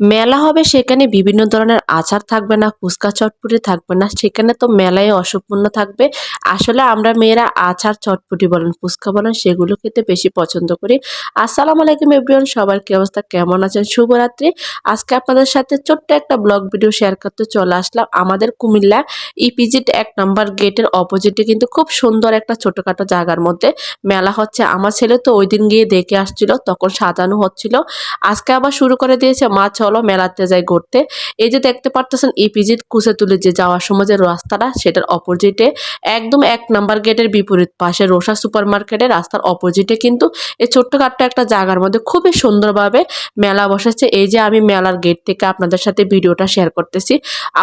মেলা হবে সেখানে বিভিন্ন ধরনের আচার থাকবে না, ফুচকা চটপটি থাকবে না, সেখানে তো মেলায় অসম্পূর্ণ থাকবে। আসলে আমরা মেয়েরা আচার চটপটি বলেন, ফুচকা বলেন, সেগুলো খেতে বেশি পছন্দ করি। আসসালামু আলাইকুম এভরিওয়ান, সবার কি অবস্থা, কেমন আছেন? শুভরাত্রি আজকে আপনাদের সাথে ছোট্ট একটা ব্লগ ভিডিও শেয়ার করতে চলে আসলাম। আমাদের কুমিল্লা ইপিজিট এক নম্বর গেটের অপোজিটে কিন্তু খুব সুন্দর একটা ছোটখাটো জায়গার মধ্যে মেলা হচ্ছে। আমার ছেলে তো ওই দিন গিয়ে দেখে আসছিল, তখন সাজানো হচ্ছিল। আজকে আবার শুরু করে দিয়েছে মা চলো মেলাতে যাই ঘুরতে। এই যে দেখতে পারতেছেন ইপিজিট কুচে তুলে যে যাওয়ার সময় যে রাস্তাটা, সেটার অপোজিটে একদম এক নাম্বার গেটের বিপরীত পাশে রোসা সুপার মার্কেটের রাস্তার অপোজিটে কিন্তু এই ছোট্টখাট্ট একটা জায়গার মধ্যে খুবই সুন্দরভাবে মেলা বসেছে। এই যে আমি মেলার গেট থেকে আপনাদের সাথে ভিডিওটা শেয়ার করতেছি।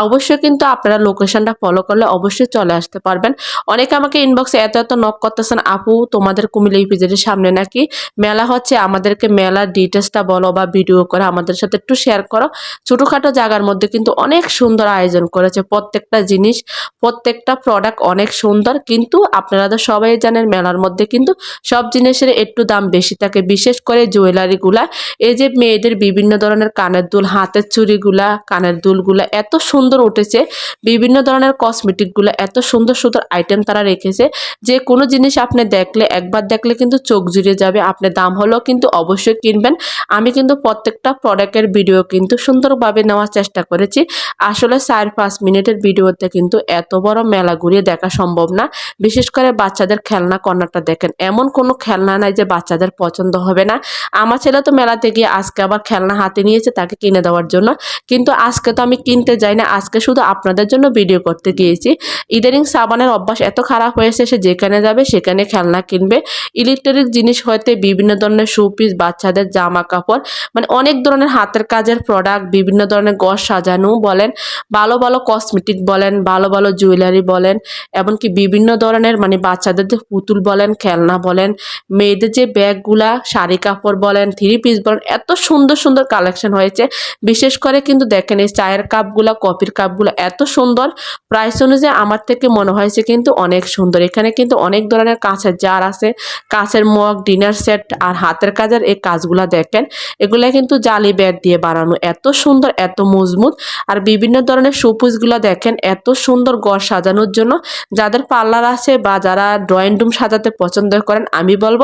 অবশ্যই কিন্তু আপনারা লোকেশনটা ফলো করলে অবশ্যই চলে আসতে পারবেন। অনেকে আমাকে ইনবক্সে এত এত নক করতেছেন, আপু, তোমাদের কুমিল্লা ইপিজেটের সামনে নাকি মেলা হচ্ছে? আমাদেরকে মেলার ডিটেলসটা বলো বা ভিডিও করে আমাদের সাথে একটু শেয়ার করো। ছোটোখাটো জায়গার মধ্যে কিন্তু অনেক সুন্দর আয়োজন করেছে প্রত্যেকটা জিনিস, প্রত্যেকটা প্রোডাক্ট অনেক সুন্দর। কিন্তু আপনারা তো সবাই জানেন মেলার মধ্যে কিন্তু সব জিনিসের একটু দাম বেশি থাকে। বিশেষ করে জুয়েলারিগুলা এই যে মেয়েদের বিভিন্ন ধরনের কানের দুল, হাতের চুড়িগুলা, কানের দুলগুলা এত সুন্দর উঠেছে। বিভিন্ন ধরনের কসমেটিকগুলো এত সুন্দর সুন্দর আইটেম তারা রেখেছে। যে কোনো জিনিস আপনি দেখলে, একবার দেখলে কিন্তু চোখ জুড়িয়ে যাবে। আপনি দাম হলেও কিন্তু অবশ্যই কিনবেন। আমি কিন্তু প্রত্যেকটা প্রোডাক্টের ভিডিও কিন্তু সুন্দরভাবে নেওয়ার চেষ্টা করেছি। আসলে চার, পাঁচ মিনিটের ভিডিওতে কিন্তু এত বড় মেলা ঘুরিয়ে দেখা সম্ভব না। বিশেষ করে বাচ্চাদের খেলনা কর্নারটা দেখেন। এমন কোনো খেলনা নাই যে বাচ্চাদের পছন্দ হবে না। আমার ছেলে তো মেলাতে গিয়ে আজকে আবার খেলনা হাতে নিয়েছে তাকে কিনে দেওয়ার জন্য। কিন্তু আজকে তো আমি কিনতে যাই না। আজকে শুধু আপনাদের জন্য ভিডিও করতে গিয়েছি। ইদানিং সাবানের অভ্যাস এত খারাপ হয়েছে সে যেখানে যাবে সেখানে খেলনা কিনবে। ইলেকট্রিক জিনিস হয়তো বিভিন্ন ধরনের শোপিস, বাচ্চাদের জামা কাপড় মানে অনেক ধরনের হাতের কাজের প্রোডাক্ট বিভিন্ন ধরনের গস সাজানো বলেন, ভালো ভালো কসমেটিক বলেন, ভালো ভালো জুয়েলারি বলেন, এমনকি বিভিন্ন ধরনের মানে বাচ্চাদের যে পুতুল বলেন, খেলনা বলেন, মেয়েদের যে ব্যাগগুলা, শাড়ি কাপড় বলেন থ্রি পিস বলেন, এত সুন্দর সুন্দর কালেকশন হয়েছে। বিশেষ করে কিন্তু দেখেন এই চায়ের কাপগুলো, কফির কাপগুলো এত সুন্দর। প্রাইস অনুযায়ী আমার থেকে মনে হয়েছে কিন্তু অনেক সুন্দর। এখানে কিন্তু অনেক ধরনের কাঁচের জার আছে, কাঁচের মগ ডিনার সেট আর হাতের কাজের এই কাজগুলা দেখেন, এগুলা কিন্তু জালি ব্যাগ দিয়ে বানানো এত সুন্দর, এত মজবুত। আর বিভিন্ন ধরনের সুপুজগুলো দেখেন, এত সুন্দর গড় সাজানোর জন্য। যাদের পার্লার আছে বা যারা ড্রয়িং রুম সাজাতে পছন্দ করেন, আমি বলব,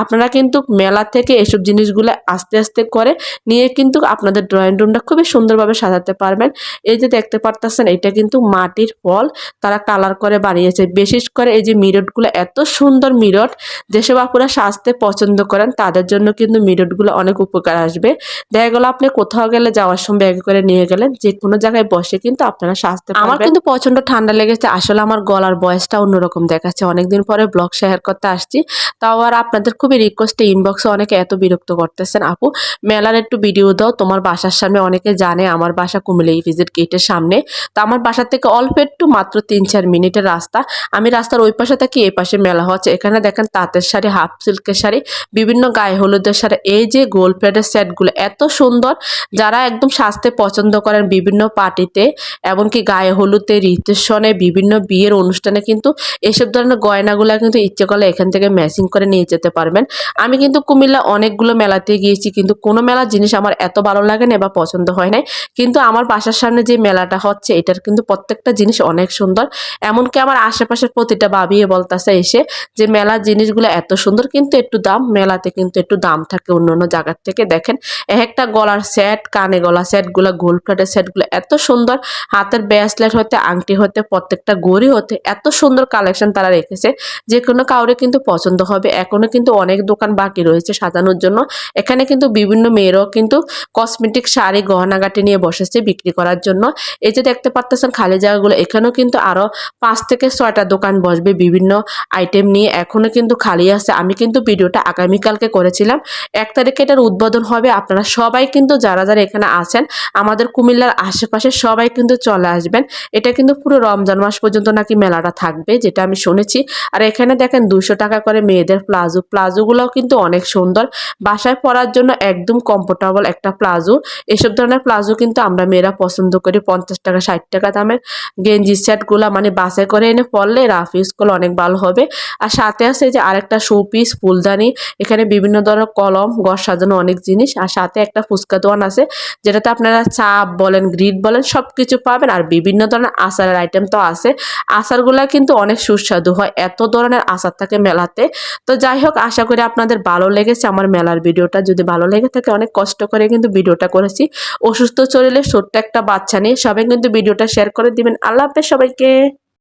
আপনারা কিন্তু মেলা থেকে এসব জিনিসগুলো আস্তে আস্তে করে নিয়ে কিন্তু আপনাদের ড্রয়িং রুমটা খুবই সুন্দরভাবে সাজাতে পারবেন। এই যে দেখতে পারতেছেন, এটা কিন্তু মাটির ফল তারা কালার করে বানিয়েছে। বিশেষ করে এই যে মিরটগুলো, এত সুন্দর মিরট। যেসব আপনারা সাজতে পছন্দ করেন, তাদের জন্য কিন্তু মিরটগুলো অনেক উপকার আসবে। দেখা গেলো আপনি কোথাও গেলে যাওয়ার সময় ব্যাগ করে নিয়ে গেলেন যে কোনো জায়গায় বসে কিন্তু আপনারা সাজতে আমার কিন্তু প্রচণ্ড ঠান্ডা লেগেছে আসলে আমার গলার বয়সটা অন্যরকম দেখাচ্ছে। অনেকদিন পরে ব্লগ শেয়ার করতে আসছি তাও আর আপনাদের খুবই রিকোয়েস্টে ইনবক্সে অনেকে এত বিরক্ত করতেছেন। আপু মেলার একটু ভিডিও দাও তোমার বাসার সামনে অনেকে জানে আমার বাসা কুমিল্লা ভিজিট গেটের সামনে। তো আমার বাসা থেকে অল্প একটু মাত্র তিন চার মিনিটের রাস্তা। আমি রাস্তার ওই পাশে থাকি এই পাশে মেলা হচ্ছে। এখানে দেখেন তাঁতের শাড়ি হাফ সিল্কের শাড়ি বিভিন্ন গায়ে হলুদের শাড়ি। এই যে গোল প্লেটের সেটগুলো এত সুন্দর যারা একদম সাজতে পছন্দ করেন বিভিন্ন পার্টিতে, এমনকি গায়ে হলুদে রিসেপশনে বিভিন্ন বিয়ের অনুষ্ঠানে কিন্তু এসব ধরনের গয়নাগুলো কিন্তু ইচ্ছে করলে এখান থেকে ম্যাচিং করে নিয়ে যেতে পারবেন। আমি কিন্তু কুমিল্লা অনেকগুলো মেলাতে গিয়েছি, কিন্তু কোনো মেলার জিনিস আমার এত ভালো লাগে না বা পছন্দ হয় নাই। কিন্তু আমার বাসার সামনে যে মেলাটা হচ্ছে, এটার কিন্তু প্রত্যেকটা জিনিস অনেক সুন্দর। এমনকি আমার আশেপাশের প্রতিটা ভাবিয়ে বলতেছে এসে যে মেলার জিনিসগুলো এত সুন্দর, কিন্তু একটু দাম, মেলাতে কিন্তু একটু দাম থাকে অন্য অন্য জায়গার থেকে। দেখেন, এক একটা গলার সেট কানে গলা সেটগুলো, গোল প্লেটের সেটগুলো এত সুন্দর। হাতের ব্রেসলেট হতে, আংটি হতে, প্রত্যেকটা গড়ি হতে এত সুন্দর কালেকশন তারা রেখেছে। যে কোনো কাউরে কিন্তু পছন্দ হবে। এখনও কিন্তু অনেক দোকান বাকি রয়েছে সাজানোর জন্য। এখানে কিন্তু বিভিন্ন মেয়েরাও কিন্তু কসমেটিক শাড়ি গহনাগাটি নিয়ে বসেছে বিক্রি করার জন্য। এই যে দেখতে পারতেছেন খালি জায়গাগুলো, এখানেও কিন্তু আরও পাঁচ থেকে ছয়টা দোকান বসবে বিভিন্ন আইটেম নিয়ে। এখনও কিন্তু খালি আছে। আমি কিন্তু ভিডিওটা আগামীকালকে করেছিলাম। এক তারিখে এটার উদ্বোধন হবে। আপনারা সবাই কিন্তু যারা যারা এখানে আছেন, আমাদের কুমিল্লার আশেপাশে সবাই কিন্তু চলে আসবেন। এটা কিন্তু পুরো রমজান মাস পর্যন্ত নাকি মেলাটা থাকবে, যেটা আমি শুনেছি। আর এখানে দেখেন দুশো টাকা করে মেয়েদের প্লাজো। প্লাজোগুলোও কিন্তু অনেক সুন্দর। বাসায় পরার জন্য একদম কমফোর্টেবল একটা প্লাজো। এসব ধরনের প্লাজো কিন্তু আমরা মেয়েরা পছন্দ করি, পঞ্চাশ টাকা, ষাট টাকা দামের। গেঞ্জি সেটগুলো মানে বাসায় করে এনে পরলে রাফ ইউজ করলে অনেক ভালো হবে। আর সাথে আছে যে আরেকটা শোপিস ফুলদানি। এখানে বিভিন্ন ধরনের কলম গড় সাজানো অনেক জিনিস। আর সাথে একটা ফুচকা দোকান আছে আছে, যেটাতে আপনারা চাপ বলেন গ্রিড বলেন সব কিছু পাবেন। আর বিভিন্ন ধরনের আচারের আইটেম তো আছে। আচারগুলা কিন্তু অনেক সুস্বাদু হয়। এত ধরনের আচার থাকে মেলাতে। তো যাই হোক, আশা করি আপনাদের ভালো লেগেছে আমার মেলার ভিডিওটা। যদি ভালো লেগে থাকে, অনেক কষ্ট করে কিন্তু ভিডিওটা করেছি। অসুস্থ শরীরে ছোট্ট একটা বাচ্চা নিয়ে সবাই কিন্তু ভিডিওটা শেয়ার করে দিবেন। আল্লাহ হাফেজ সবাইকে।